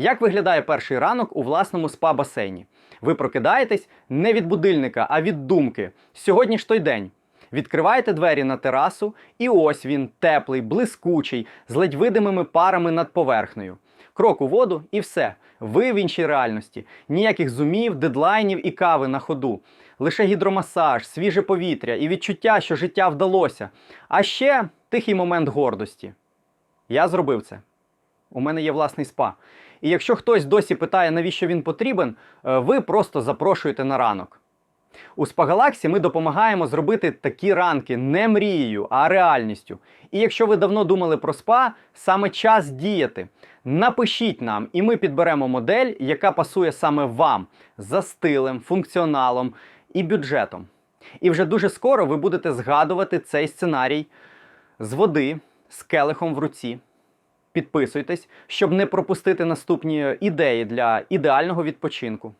Як виглядає перший ранок у власному спа-басейні? Ви прокидаєтесь не від будильника, а від думки. Сьогодні ж той день. Відкриваєте двері на терасу, і ось він теплий, блискучий, з ледь видимими парами над поверхнею. Крок у воду і все. Ви в іншій реальності. Ніяких зумів, дедлайнів і кави на ходу. Лише гідромасаж, свіже повітря і відчуття, що життя вдалося. А ще тихий момент гордості. Я зробив це. У мене є власний спа. І якщо хтось досі питає, навіщо він потрібен, е, ви просто запрошуєте на ранок. У Спагалаксі ми допомагаємо зробити такі ранки не мрією, а реальністю. І якщо ви давно думали про спа, саме час діяти. Напишіть нам, і ми підберемо модель, яка пасує саме вам за стилем, функціоналом і бюджетом. І вже дуже скоро ви будете згадувати цей сценарій з води, з келихом в руці. Підписуйтесь, щоб не пропустити наступні ідеї для ідеального відпочинку.